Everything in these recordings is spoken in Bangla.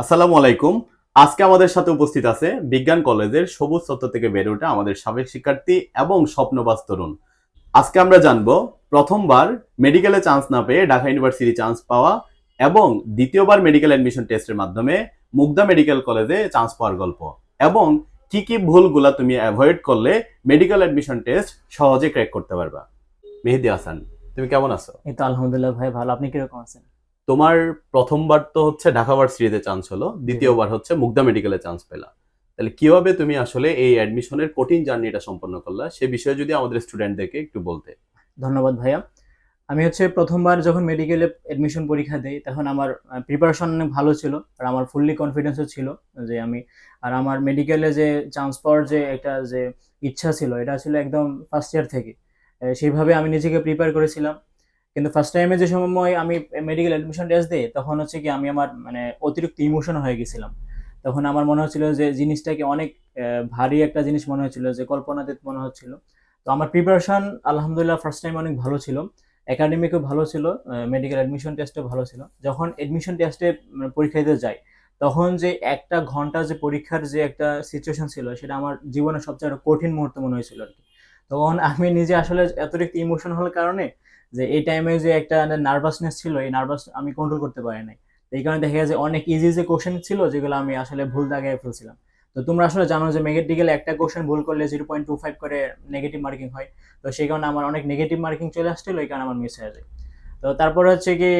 আসসালামু আলাইকুম। আজকে আমাদের সাথে উপস্থিত আছে বিজ্ঞান কলেজের সবুজ তত্ত্ব থেকে বেড়ে ওঠা আমাদের সাবেক শিক্ষার্থী এবং স্বপ্নবাজ তরুণ। আজকে আমরা জানব, প্রথমবার মেডিকেলে চান্স না পেয়ে ঢাকা ইউনিভার্সিটি চান্স পাওয়া এবং দ্বিতীয়বার মেডিকেল অ্যাডমিশন টেস্টের মাধ্যমে মুগদা মেডিকেল কলেজে চান্স পাওয়ার গল্প এবং কি কি ভুলগুলা তুমি অ্যাভয়েড করলে মেডিকেল অ্যাডমিশন টেস্ট সহজে ক্র্যাক করতে পারবা। মেহেদি হাসান, তুমি কেমন আছো? এই তো আলহামদুলিল্লাহ ভাই, ভালো। আপনি কীরকম আছেন? তোমার প্রথমবার তো হচ্ছে ঢাকা ভার্সিটিতে চান্স হলো দ্বিতীয়বার হচ্ছে মুগদা মেডিকেলে চান্স পেলা। তাহলে কীভাবে তুমি আসলে এই অ্যাডমিশনের কঠিন জার্নিটা সম্পন্ন করলা সে বিষয়ে যদি আমাদের স্টুডেন্টদেরকে একটু বলতে। ধন্যবাদ ভাইয়া। আমি হচ্ছে প্রথমবার যখন মেডিকেলে অ্যাডমিশন পরীক্ষা দেই তখন আমার প্রিপারেশন অনেক ভালো ছিল আর আমার ফুললি কনফিডেন্সও ছিল যে আমি আর আমার মেডিকেলে যে চান্স পাওয়ার যে একটা যে ইচ্ছা ছিল এটা ছিল একদম ফার্স্ট ইয়ার থেকে। সেইভাবে আমি নিজেকে প্রিপেয়ার করেছিলাম। কিন্তু ফার্স্ট টাইমে যে সময় আমি মেডিকেল অ্যাডমিশন টেস্ট দিই, তখন হচ্ছে কি আমি আমার মানে অতিরিক্ত ইমোশন হয়ে গেছিলাম। তখন আমার মনে হচ্ছিল যে জিনিসটাকে অনেক ভারী একটা জিনিস মনে হচ্ছিল, যে কল্পনাতীত মনে হচ্ছিল। তো আমার প্রিপারেশন আলহামদুলিল্লাহ ফার্স্ট টাইম অনেক ভালো ছিল। একাডেমিকও ভালো ছিল মেডিকেল অ্যাডমিশন টেস্টও ভালো ছিল। যখন অ্যাডমিশন টেস্টে পরীক্ষা দিতে যাই, তখন যে একটা ঘণ্টা যে পরীক্ষার যে একটা সিচুয়েশন ছিল, সেটা আমার জীবনের সবচেয়ে কঠিন মুহূর্ত মনে হয়েছিল আর কি। তখন আমি নিজে আসলে অতিরিক্ত ইমোশন হওয়ার কারণে যে এই টাইমে যে একটা নার্ভাসনেস ছিল, এই নার্ভাস আমি কন্ট্রোল করতে পারি নাই। এই কারণে দেখা গেছে অনেক ইজি যে কোশ্চেন ছিল যেগুলো আমি আসলে ভুল দাগে ফেলছিলাম। তো তোমরা আসলে জানো যে মেডিকেলে একটা কোশ্চেন ভুল করলে জিরো পয়েন্ট টু ফাইভ করে নেগেটিভ মার্কিং হয়। তো সেই কারণে আমার অনেক নেগেটিভ মার্কিং চলে আসছিল, এই কারণে আমার মিস হয়ে যায়। তো তারপরে হচ্ছে কি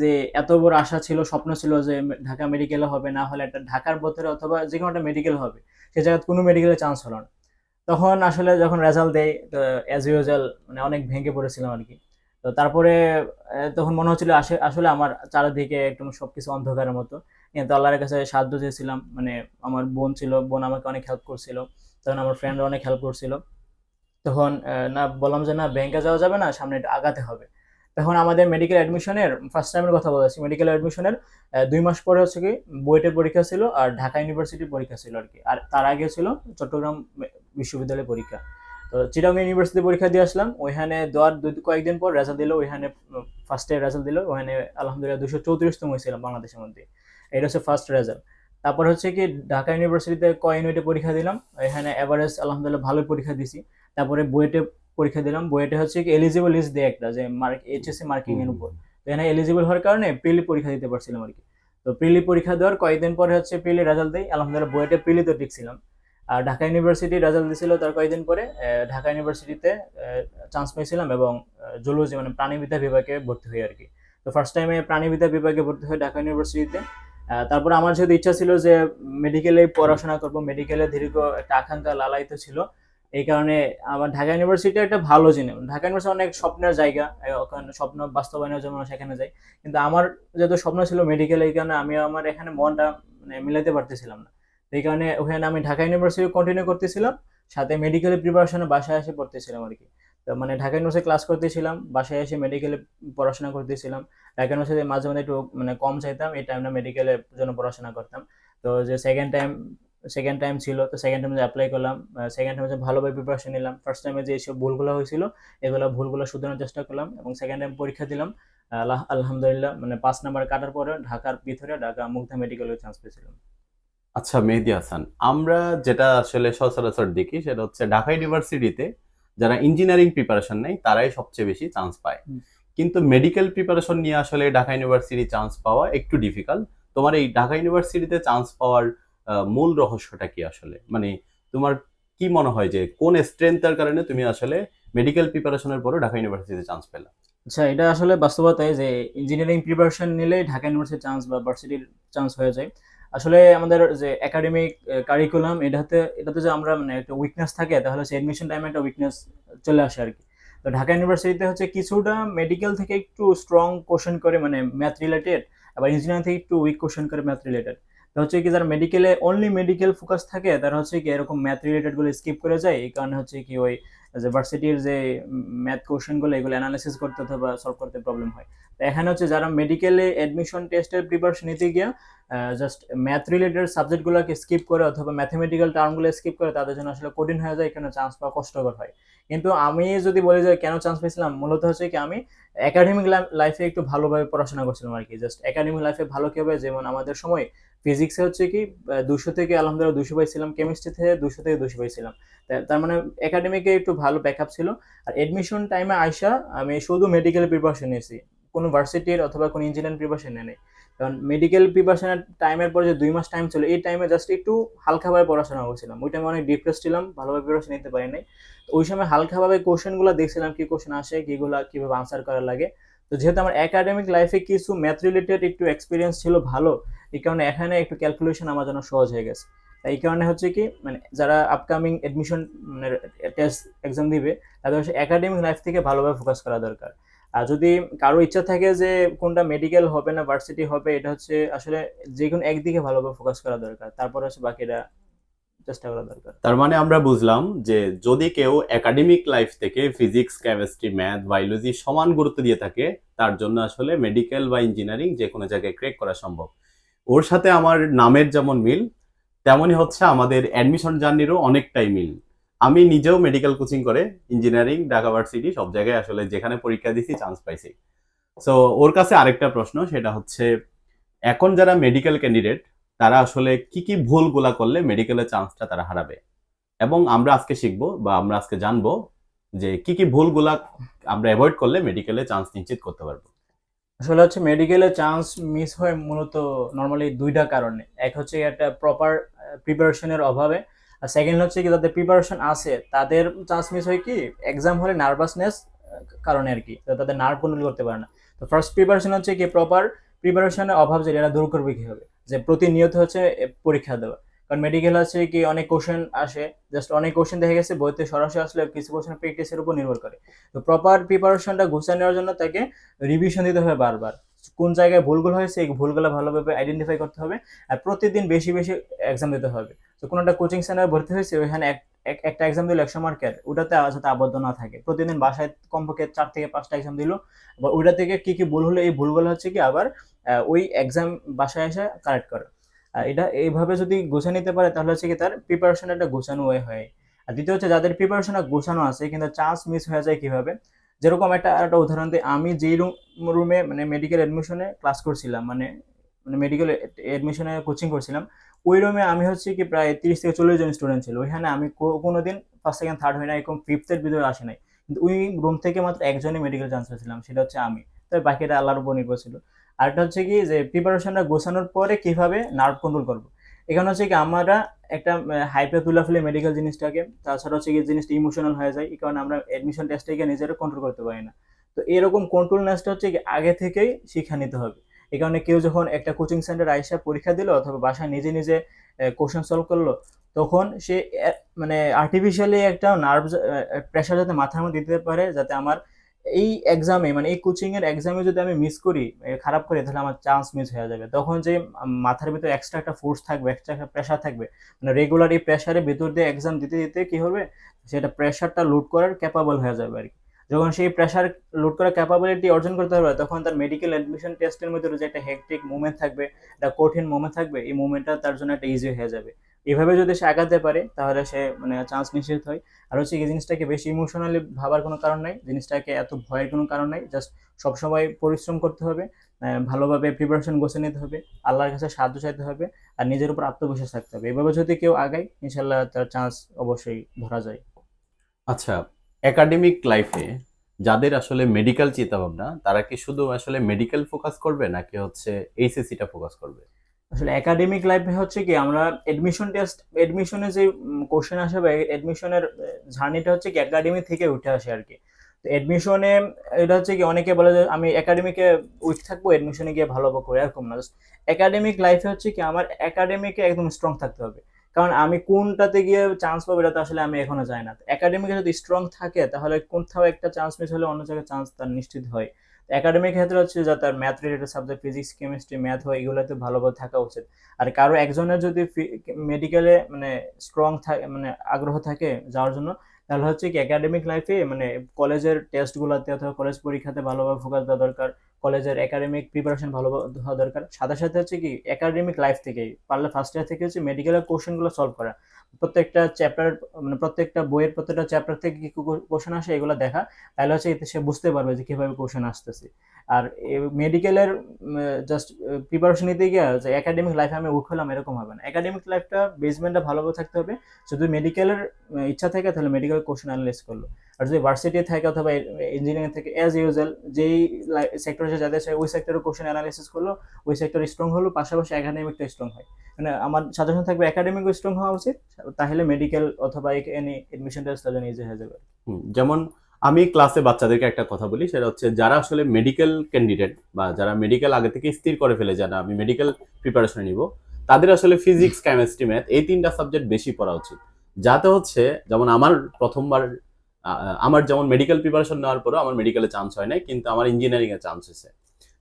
যে এত বড় আশা ছিল, স্বপ্ন ছিল যে ঢাকা মেডিকেলে হবে, না হলে একটা ঢাকার ভেতরে অথবা যে কোনো একটা মেডিকেল হবে, সে জায়গায় কোনো মেডিকেলে চান্স হলো না। তখন আসলে যখন রেজাল্ট দেয়, তো অ্যাজ ইউজুয়াল মানে অনেক ভেঙে পড়েছিলাম আর কি তো তারপরে তখন মনে হচ্ছিল আসে- আসলে আমার চারিদিকে একদম সবকিছু অন্ধকারের মতো। কিন্তু আল্লাহর কাছে সাহায্য চেয়েছিলাম মানে আমার বোন ছিল, বোন আমাকে অনেক হেল্প করছিল। তখন আমার ফ্রেন্ডরা অনেক হেল্প করছিল। তখন না বললাম যে না ব্যাংকে যাওয়া যাবে না, সামনে আগাতে হবে। তখন আমাদের মেডিকেল অ্যাডমিশনের ফার্স্ট টাইমের কথা বলেছি। মেডিকেল অ্যাডমিশনের দুই মাস পরে হচ্ছে কি, বুয়েটের পরীক্ষা ছিল আর ঢাকা ইউনিভার্সিটির পরীক্ষা ছিল আর কি। আর তার আগে ছিল চট্টগ্রাম বিশ্ববিদ্যালয়ের পরীক্ষা। তো চিটাং ইউনিভার্সিটি পরীক্ষা দিয়ে আসলাম। ওইখানে দেওয়ার দুই কয়েকদিন পর রেজাল্ট দিল, ওইখানে ফার্স্টে রেজাল্ট দিল, ওইখানে আলহামদুলিল্লাহ দুশো চৌত্রিশতম হয়েছিলাম বাংলাদেশের মধ্যে। এটা হচ্ছে ফার্স্ট রেজাল্ট তারপর হচ্ছে কি, ঢাকা ইউনিভার্সিটিতে ক ইউনিটে পরীক্ষা দিলাম। এখানে এভারেজ আলহামদুলিল্লাহ ভালো পরীক্ষা দিছি। তারপরে বুয়েটে পরীক্ষা দিলাম বইটা হচ্ছে কি এলিজিবল লিস্ট দেয় একটা যে মার্ক এইচএসসি মার্কিং এর উপর। এখানে এলিজিবল হওয়ার কারণে প্রিলি পরীক্ষা দিতে পারছিলাম আর কি। তো প্রিলি পরীক্ষা দেওয়ার কয়েকদিন পরে হচ্ছে প্রিলি রেজাল্ট দেয় আলহামদুলিল্লাহ বুয়েটে প্রিলি তো টিকছিলাম। আর ঢাকা ইউনিভার্সিটি রেজাল্ট দিয়েছিল তার কয়েকদিন পরে ঢাকা ইউনিভার্সিটিতে চান্স পেয়েছিলাম এবং জুলজি মানে প্রাণীবিদ্যা বিভাগে ভর্তি হই আর কি। তো ফার্স্ট টাইমে প্রাণীবিদ্যা বিভাগে ভর্তি হই ঢাকা ইউনিভার্সিটিতে তারপরে আমার যেহেতু ইচ্ছা ছিল যে মেডিকেলে পড়াশোনা করব মেডিকেলে দীর্ঘ একটা আকাঙ্ক্ষা লালায়িত ছিল এই কারণে আমার ঢাকা ইউনিভার্সিটি একটা ভালো জিনিস ঢাকা ইউনিভার্সিটি অনেক স্বপ্নের জায়গা ওখানে স্বপ্ন বাস্তবায়নের জন্য সেখানে যাই। কিন্তু আমার যেহেতু স্বপ্ন ছিল মেডিকেল এই কারণে আমি আমার এখানে মনটা মানে মিলাতে পারতেছিলাম না। এই কারণে ওখানে আমি ঢাকা ইউনিভার্সিটি কন্টিনিউ করতেছিলাম, সাথে মেডিকেলে প্রিপারেশনে বাসায় এসে পড়তেছিলাম আর কি তো মানে ঢাকা ইউনিভার্সিটি ক্লাস করতেছিলাম, বাসায় এসে মেডিকেলে পড়াশোনা করতেছিলাম। ঢাকা ইউনিভার্সিটি মাঝে মাঝে একটু মানে কম চাইতাম, এই টাইমটা মেডিকেলের জন্য পড়াশোনা করতাম। তো যে সেকেন্ড টাইম সেকেন্ড টাইম ছিল তো সেকেন্ড টাইমে অ্যাপ্লাই করলাম সেকেন্ড টাইমে ভালোভাবে প্রিপারেশন নিলাম। ফার্স্ট টাইমে যে সব ভুলগুলো হয়েছিল এগুলো ভুলগুলো শুধরানোর চেষ্টা করলাম এবং সেকেন্ড টাইম পরীক্ষা দিলাম। আল্লাহ আলহামদুলিল্লাহ মানে পাঁচ নাম্বার কাটার পরে ঢাকার ভিতরে ঢাকা মুগ্ধা মেডিকেলে চান্স পেয়েছিলাম। আচ্ছা মেহেদি হাসান আমরা যেটা আসলে সচরাচর দেখি সেটা হচ্ছে ঢাকা ইউনিভার্সিটিতে যারা ইঞ্জিনিয়ারিং প্রিপারেশন নেয় তারাই সবচেয়ে বেশি চান্স পায়। কিন্তু মেডিকেল প্রিপারেশন নিয়ে আসলে ঢাকা ইউনিভার্সিটি চান্স পাওয়া একটু ডিফিকাল্ট তোমার এই ঢাকা ইউনিভার্সিটিতে চান্স পাওয়ার মূল রহস্যটা কি আসলে? মানে তোমার কি মনে হয় যে কোন স্ট্রেংথের কারণে তুমি আসলে মেডিকেল প্রিপারেশনের পরে ঢাকা ইউনিভার্সিটিতে চান্স পেলা? আচ্ছা এটা আসলে বাস্তবতায় যে ইঞ্জিনিয়ারিং প্রিপারেশন নিলেই ঢাকা ইউনিভার্সিটির চান্স বা ভার্সিটির চান্স হয়ে যায়। আসলে আমাদের যে একাডেমিক কারিকুলাম এটাতে এটাতে যে আমরা মানে একটা উইকনেস থাকে, তাহলে সে এডমিশন টাইমে একটা উইকনেস চলে আসে আর কি তো ঢাকা ইউনিভার্সিটিতে হচ্ছে কিছুটা মেডিকেল থেকে একটু স্ট্রং কোশ্চেন করে মানে ম্যাথ রিলেটেড আবার ইঞ্জিনিয়ারিং থেকে একটু উইক কোশ্চেন করে ম্যাথ রিলেটেড হচ্ছে কি যারা মেডিকেলে অনলি মেডিকেল ফোকাস থাকে, তারা হচ্ছে কি এরকম ম্যাথ রিলেটেডগুলো স্কিপ করে যায়। এই কারণে হচ্ছে কি ওই যে ভার্সিটির যে ম্যাথ কোশ্চেনগুলো এগুলো অ্যানালাইসিস করতে অথবা সলভ করতে প্রবলেম হয়। তো এখানে হচ্ছে যারা মেডিকেলে অ্যাডমিশন টেস্টের প্রিপারেশন নিতে গিয়া জাস্ট ম্যাথ রিলেটেড সাবজেক্ট সাবজেক্টগুলোকে স্কিপ করে অথবা ম্যাথমেটিক্যাল টার্মগুলো স্কিপ করে, তাদের জন্য আসলে কঠিন হয়ে যায় এখানে চান্স পাওয়া কষ্টকর হয়। কিন্তু আমি যদি বলি যে কেন চান্স পেয়েছিলাম মূলত হচ্ছে কি আমি একাডেমিক লাইফে একটু ভালোভাবে পড়াশোনা করছিলাম আর কি। জাস্ট একাডেমিক লাইফে ভালো কি হবে? যেমন আমাদের সময় ফিজিক্সে হচ্ছে কি দুশো থেকে আলহামদুলিল্লাহ দুশো পাইছিলাম কেমিস্ট্রি থেকে দুশো থেকে দুশো পাইছিলাম। তার মানে একাডেমিকে একটু ভালো ব্যাকআপ ছিল। আর এডমিশন টাইমে আইসা আমি শুধু মেডিকেল প্রিপারেশন নিয়েছি। কোনো ভার্সিটির অথবা কোনো ইঞ্জিনিয়ারিং প্রিপারেশন নেই। কারণ মেডিকেল প্রিপারেশনের টাইমের পরে যে দুই মাস টাইম ছিল এই টাইমে জাস্ট একটু হালকাভাবে পড়াশোনা করছিলাম। ওই টাইমে অনেক ডিপ্রেস ছিলাম, ভালোভাবে প্রিপারেশন নিতে পারি নাই। তো ওই সময় হালকাভাবে কোশ্চেনগুলো দেখছিলাম, কী কোশ্চেন আসে, কিগুলা কীভাবে আনসার করা লাগে। তো যেহেতু আমার একাডেমিক লাইফে কিছু ম্যাথ রিলেটেড একটু এক্সপিরিয়েন্স ছিল ভালো, এই কারণে এখানে একটু ক্যালকুলেশন আমার জন্য সহজ হয়ে গেছে। তাই এই কারণে হচ্ছে কি মানে যারা আপকামিং মানে টেস্ট এক্সাম দিবে, তাদের হচ্ছে একাডেমিক লাইফ থেকে ভালোভাবে ফোকাস করা দরকার। আর যদি কারও ইচ্ছা থাকে যে কোনটা মেডিকেল হবে না ভার্সিটি হবে, এটা হচ্ছে আসলে যে কোনো একদিকে ভালোভাবে ফোকাস করা দরকার। তারপর হচ্ছে বাকিটা চেষ্টা করা দরকার। তার মানে আমরা বুঝলাম যে যদি কেউ একাডেমিক লাইফ থেকে ফিজিক্স কেমিস্ট্রি ম্যাথ বায়োলজি সমান গুরুত্ব দিয়ে থাকে, তার জন্য আসলে মেডিকেল বা ইঞ্জিনিয়ারিং যে কোনো জায়গায় ক্রেক করা সম্ভব। ওর সাথে আমার নামের যেমন মিল, তেমনই হচ্ছে আমাদের অ্যাডমিশন জার্নিরও অনেকটাই মিল। আমি নিজেও মেডিকেল কোচিং করে ইঞ্জিনিয়ারিং ঢাকা ভার্সিটি সব জায়গায় আসলে যেখানে পরীক্ষা দিছি চান্স পাইছি। সো ওর কাছে আরেকটা প্রশ্ন, সেটা হচ্ছে, এখন যারা মেডিকেল ক্যান্ডিডেট তারা আসলে কি কি ভুলগুলা করলে মেডিকেলের চান্সটা তারা হারাবে? এবং আমরা আজকে শিখব বা আমরা আজকে জানব যে কি কি ভুলগুলা আমরা অ্যাভয়েড করলে মেডিকেলে চান্স নিশ্চিত করতে পারব। আসলে হচ্ছে মেডিকেলে চান্স মিস হয় মূলত নর্মালি দুইটা কারণে। এক হচ্ছে একটা প্রপার প্রিপারেশনের অভাবে আর সেকেন্ড হচ্ছে কি যাদের প্রিপারেশন আছে, তাদের চান্স মিস হয় কি? এক্সাম হলে নার্ভাসনেস কারণে আর কি। তাদের নার্ভ কন্ট্রোল করতে পারে না। তো ফার্স্ট প্রিপারেশন হচ্ছে কি প্রপার প্রিপারেশনের অভাব যেটা এটা দূর করবে কি হবে যে প্রতিনিয়ত হচ্ছে পরীক্ষা দেওয়া। কারণ মেডিকেল আছে কি অনেক কোশ্চেন আসে জাস্ট অনেক কোশ্চেন দেখা গেছে, বইতে সরাসরি আসলে কিছু কোশ্চেন প্র্যাকটিসের উপর নির্ভর করে। তো প্রপার প্রিপারেশনটা গুছিয়ে নেওয়ার জন্য তাকে রিভিশন দিতে হবে বারবার। কোন জায়গায় ভুলগুলো হয়েছে, এই ভুলগুলো ভালোভাবে আইডেন্টিফাই করতে হবে আর প্রতিদিন বেশি বেশি এক্সাম দিতে হবে। তো কোনো একটা কোচিং সেন্টারে ভর্তি হয়েছে, ওইখানে এক- এক- একটা এক্সাম দিল একশো মার্কের ওটাতে যাতে আবদ্ধ না থাকে। প্রতিদিন বাসায় কমপক্ষে চার থেকে পাঁচটা এক্সাম দিল বা ওইটা থেকে কী কী ভুল হলো, এই ভুলগুলো হচ্ছে কি, আবার ওই এক্সাম বাসায় এসে কারেক্ট করে। আর এটা এইভাবে যদি গুছিয়ে নিতে পারে, তাহলে হচ্ছে কি, তার প্রিপারেশন একটা গোছানো ওয়ে হয়। আর দ্বিতীয় হচ্ছে, যাদের প্রিপারেশন গোছানো আছে, কিন্তু চান্স মিস হয়ে যায় কীভাবে? যেরকম একটা একটা উদাহরণ দিই। আমি যেই রুম রুমে মানে মেডিকেল অ্যাডমিশনে ক্লাস করছিলাম মানে মানে মেডিকেল অ্যাডমিশনে কোচিং করছিলাম, ওই রুমে আমি হচ্ছে কি প্রায় তিরিশ থেকে চল্লিশ জন স্টুডেন্ট ছিল। ওইখানে আমি কো- কোনোদিন ফার্স্ট সেকেন্ড থার্ড হয় না এরকম ফিফথের ভিতরে আসে নাই। কিন্তু ওই রুম থেকে মাত্র একজনই মেডিকেল চান্স পেয়েছিলাম সেটা হচ্ছে আমি। তবে বাকিটা আল্লাহর উপর নির্ভর ছিল আরেকটা হচ্ছে কি যে প্রিপারেশনটা গোছানোর পরে কীভাবে নার্ভ কন্ট্রোল করব? এখানে হচ্ছে কি আমরা একটা হাইপে তুলে ফেলে মেডিকেল জিনিসটাকে, তাছাড়া হচ্ছে কি জিনিসটা ইমোশনাল হয়ে যায়, এই কারণে আমরা অ্যাডমিশন টেস্টে নিজেরা কন্ট্রোল করতে পারি না। তো এরকম কন্ট্রোলনেসটা হচ্ছে কি আগে থেকেই শিক্ষা নিতে হবে। এই কারণে কেউ যখন একটা কোচিং সেন্টার আইসা পরীক্ষা দিল অথবা বাসায় নিজে নিজে কোশ্চেন সলভ করল, তখন সে মানে আর্টিফিশিয়ালি একটা নার্ভ প্রেশার যাতে মাথার মধ্যে দিতে পারে, যাতে আমার এই এক্সামে মানে এই কোচিং এর এক্সামে যদি আমি মিস করি খারাপ করি, তাহলে আমার চান্স মিস হয়ে যাবে। তখন যে মাথার ভিতরে এক্সট্রা একটা ফোর্স থাকবে এক্সট্রা একটা প্রেশার থাকবে মানে রেগুলার এই প্রেশারের ভিতর দিয়ে এক্সাম দিতে দিতে কি হবে? সেটা প্রেশারটা লোড করার ক্যাপাবল হয়ে যাবে আর কি যখন সেই প্রেশার লোড করার ক্যাপাবিলিটি অর্জন করতে পারবে তখন তার মেডিকেল অ্যাডমিশন টেস্টের মধ্যে যে একটা হেকটিক মুভমেন্ট থাকবে, একটা কঠিন মুভমেন্ট থাকবে, এই মুভমেন্টটা তার জন্য একটা ইজি হয়ে যাবে। এভাবে যদি সে আগাতে পারে, তাহলে সে মানে চান্স নিশ্চিত হয়। আর হচ্ছে এই জিনিসটাকে বেশি ইমোশনালি ভাবার কোনো কারণ নাই। জিনিসটাকে এত ভয়ের কোনো কারণ নাই। জাস্ট সবসময় পরিশ্রম করতে হবে ভালোভাবে প্রিপারেশন গোছে নিতে হবে, আল্লাহর কাছে সাহায্য চাইতে হবে, আর নিজের উপর আত্মবিশ্বাস থাকতে হবে। এভাবে যদি কেউ আগায় ইনশাল্লাহ তার চান্স অবশ্যই ধরা যায়। আচ্ছা একাডেমিক লাইফে যাদের আসলে মেডিকেল চিন্তা ভাবনা তারা কি শুধু আসলে মেডিকেল ফোকাস করবে, নাকি হচ্ছে এইচএসসিটা ফোকাস করবে? আসলে একাডেমিক লাইফে হচ্ছে কি, আমরা এডমিশন টেস্ট এডমিশনে যে কোশ্চেন আসে বা এডমিশনের জার্নিটা হচ্ছে কি একাডেমি থেকে উঠে আসে আর কি। তো এডমিশনে এটা হচ্ছে কি অনেকে বলে যে, আমি একাডেমিকে উইক থাকব এডমিশনে গিয়ে ভালো করব এরকম না। একাডেমিক লাইফে হচ্ছে কি, আমার একাডেমিকে একদম স্ট্রং থাকতে হবে। কারণ আমি কোনটাতে গিয়ে চান্স পাবো, এটা তো আসলে আমি এখনও যাই না। একাডেমিকে যদি স্ট্রং থাকে, তাহলে কোথাও একটা চান্স মিস হলে অন্য জায়গায় চান্স তার নিশ্চিত হয়। একাডেমিক ক্ষেত্রে হচ্ছে যে তার math related subject physics chemistry math হয়, এগুলোতে ভালোভাবে থাকা উচিত। আর কারও একজনের যদি মেডিকেলে মানে স্ট্রং থাকে মানে আগ্রহ থাকে যাওয়ার জন্য, তাহলে হচ্ছে কি একাডেমিক লাইফে মানে কলেজের টেস্টগুলোতে অথবা কলেজ পরীক্ষাতে ভালোভাবে ফোকাস দেওয়া দরকার। কলেজের একাডেমিক প্রিপারেশন ভালো হওয়া দরকার। সাথে সাথে হচ্ছে কি একাডেমিক লাইফ থেকে পারলে ফার্স্ট ইয়ার থেকে হচ্ছে মেডিকেলের কোশ্চেনগুলো সলভ করা। প্রত্যেকটা চ্যাপ্টার মানে প্রত্যেকটা বইয়ের প্রত্যেকটা চ্যাপ্টার থেকে কি কোশ্চেন আসে এগুলো দেখা, তাহলে হচ্ছে এতে সে বুঝতে পারবে যে কীভাবে কোশ্চেন আসতেছে। আর মেডিকেলের জাস্ট প্রিপারেশন নিতে গিয়ে যে একাডেমিক লাইফে আমি উঠ হলাম এরকম হবে না। একাডেমিক লাইফটা বেসমেন্টটা ভালোভাবে থাকতে হবে। যদি মেডিকেলের ইচ্ছা থাকে তাহলে মেডিকেল কোশ্চেন অ্যানালাইজ করল। আর যদি ভার্সিটি থাকে অথবা ইঞ্জিনিয়ারিং থেকে অ্যাজ ইউজুয়াল যেই সেক্টরে যাদের চাই ওই সেক্টরে কোশ্চেন অ্যানালাইসিস করল, ওই সেক্টর স্ট্রং হলো, পাশাপাশি একাডেমিকটা স্ট্রং হয়। মানে আমার সাজেশন থাকবে একাডেমিক স্ট্রং হওয়া উচিত, তাহলে মেডিকেল অথবা এনি এডমিশন টেস্ট তাদের ইজি হয়ে যাবে। যেমন আমি ক্লাসে বাচ্চাদেরকে একটা কথা বলি, সেটা হচ্ছে যারা আসলে মেডিকেল ক্যান্ডিডেট বা যারা মেডিকেল আগে থেকে স্থির করে ফেলে যারা আমি মেডিকেল প্রিপারেশন নিব, তাদের আসলে ফিজিক্স কেমিস্ট্রি ম্যাথ এই তিনটা সাবজেক্ট বেশি পড়া উচিত। যাতে হচ্ছে, যেমন আমার প্রথমবার আমার যেমন মেডিকেল প্রিপারেশন নেওয়ার পরেও আমার মেডিকেলে চান্স হয় নাই, কিন্তু আমার ইঞ্জিনিয়ারিং এ চান্স হয়েছে।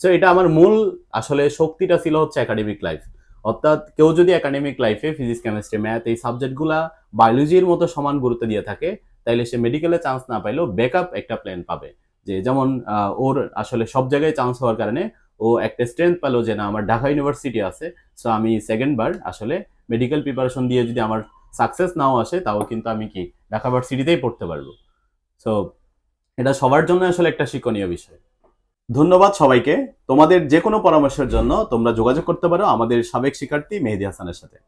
সো এটা আমার মূল আসলে শক্তিটা ছিল হচ্ছে একাডেমিক লাইফ অর্থাৎ কেউ যদি একাডেমিক লাইফে ফিজিক্স কেমিস্ট্রি ম্যাথ এই সাবজেক্টগুলা বায়োলজির মতো সমান গুরুত্ব দিয়ে থাকে, তাইলে সে মেডিকেলে চান্স না পাইলেও ব্যাকআপ একটা প্ল্যান পাবে। যে যেমন ওর আসলে সব জায়গায় চান্স হওয়ার কারণে ও একটা স্ট্রেংথ পেল যে, না, আমার ঢাকা ইউনিভার্সিটি আছে সো আমি সেকেন্ড বার আসলে মেডিকেল প্রিপারেশন দিয়ে যদি আমার সাকসেস নাও আসে, তাও কিন্তু আমি কি ঢাকা ইউনিভার্সিটিতেই পড়তে পারব? সো এটা সবার জন্য আসলে একটা শিক্ষণীয় বিষয়। ধন্যবাদ সবাইকে। তোমাদের যে কোনো পরামর্শের জন্য তোমরা যোগাযোগ করতে পারো আমাদের সাবেক শিক্ষার্থী মেহেদি হাসানের সাথে।